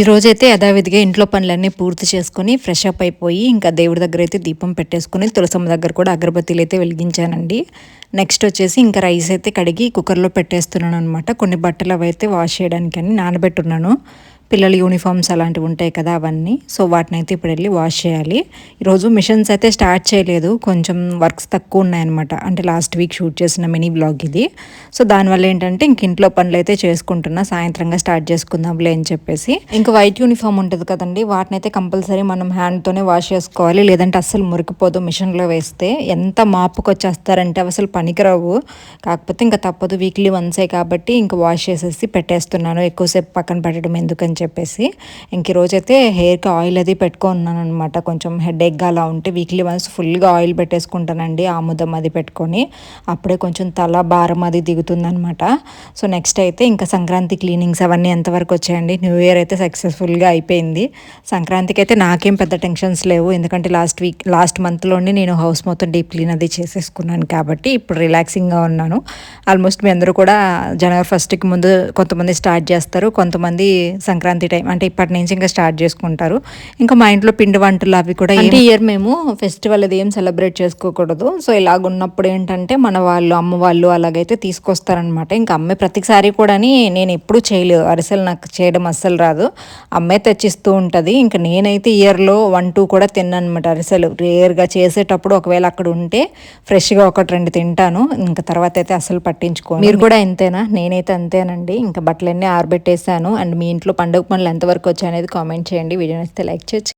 ఈ రోజైతే యథావిధిగా ఇంట్లో పనులన్నీ పూర్తి చేసుకుని ఫ్రెష్ అప్ అయిపోయి ఇంకా దేవుడి దగ్గర అయితే దీపం పెట్టేసుకుని తులసమ్మ దగ్గర కూడా అగరబత్తీలు అయితే వెలిగించానండి. నెక్స్ట్ వచ్చేసి ఇంకా రైస్ అయితే కడిగి కుక్కర్లో పెట్టేస్తున్నాను అనమాట కొన్ని బట్టలు అవి అయితే వాష్ చేయడానికి అని నానబెట్టున్నాను. పిల్లల యూనిఫామ్స్ అలాంటివి ఉంటాయి కదా అవన్నీ. సో వాటిని అయితే ఇప్పుడు వెళ్ళి వాష్ చేయాలి. ఈరోజు మిషన్స్ అయితే స్టార్ట్ చేయలేదు. కొంచెం వర్క్స్ తక్కువ ఉన్నాయన్నమాట. అంటే లాస్ట్ వీక్ షూట్ చేసిన మినీ బ్లాగ్ ఇది. సో దానివల్ల ఏంటంటే ఇంక ఇంట్లో పనులు అయితే చేసుకుంటున్నా. సాయంత్రంగా స్టార్ట్ చేసుకుందాంలే అని చెప్పేసి. ఇంకా వైట్ యూనిఫామ్ ఉంటుంది కదండి. వాటిని అయితే కంపల్సరీ మనం హ్యాండ్తోనే వాష్ చేసుకోవాలి. లేదంటే అస్సలు మురికిపోదు మిషన్లో వేస్తే. ఎంత మాపుకి వచ్చేస్తారంటే అసలు పనికిరావు. కాకపోతే ఇంకా తప్పదు. వీక్లీ వన్సే కాబట్టి ఇంకా వాష్ చేసేసి పెట్టేస్తున్నాను. ఎక్కువసేపు పక్కన పెట్టడం ఎందుకని చెప్పేసి ఇంక రోజైతే హెయిర్కి ఆయిల్ అది పెట్టుకున్నాను అనమాట కొంచెం హెడ్ అలా ఉంటే వీక్లీ వన్స్ ఫుల్గా ఆయిల్ పెట్టేసుకుంటానండి ఆముదం అది పెట్టుకొని. అప్పుడే కొంచెం తల భారం అది దిగుతుందనమాట సో నెక్స్ట్ అయితే ఇంకా సంక్రాంతి క్లీనింగ్స్ అవన్నీ ఎంతవరకు వచ్చాయండి? న్యూ ఇయర్ అయితే సక్సెస్ఫుల్గా అయిపోయింది. సంక్రాంతికి అయితే నాకేం పెద్ద టెన్షన్స్ లేవు. ఎందుకంటే లాస్ట్ వీక్ లాస్ట్ మంత్లోనే నేను హౌస్ మొత్తం డీప్ క్లీన్ అది చేసేసుకున్నాను కాబట్టి ఇప్పుడు రిలాక్సింగ్గా ఉన్నాను. ఆల్మోస్ట్ మీ అందరూ కూడా జనవరి ఫస్ట్కి ముందు కొంతమంది స్టార్ట్ చేస్తారు. కొంతమంది సంక్రాంతి సంక్రాంతి టైం అంటే ఇప్పటి నుంచి ఇంకా స్టార్ట్ చేసుకుంటారు. ఇంకా మా ఇంట్లో పిండి వంటలు అవి కూడా ఈ ఇయర్ మేము ఫెస్టివల్ అది ఏం సెలబ్రేట్ చేసుకోకూడదు. సో ఇలాగ ఉన్నప్పుడు ఏంటంటే మన వాళ్ళు అమ్మ వాళ్ళు అలాగైతే తీసుకొస్తారనమాట ఇంకా అమ్మే ప్రతిసారి కూడా నేను ఎప్పుడు చేయలేదు. అరిసెలు నాకు చేయడం అస్సలు రాదు. అమ్మే తెచ్చిస్తూ ఉంటుంది. ఇంకా నేనైతే ఇయర్లో వన్ టూ కూడా తిన్నాను అనమాట అరిసెలు. రేర్గా చేసేటప్పుడు ఒకవేళ అక్కడ ఉంటే ఫ్రెష్గా ఒకటి రెండు తింటాను. ఇంకా తర్వాత అయితే అసలు పట్టించుకో మీరు కూడా ఎంతేనా నేనైతే అంతేనండి. ఇంకా బట్టలన్నీ ఆరబెట్టేసాను అండ్ మీ ఇంట్లో పండుగ పనులు ఎంతవరకు వచ్చాయనేది కామెంట్ చేయండి. వీడియో నచ్చితే లైక్ చేయొచ్చు.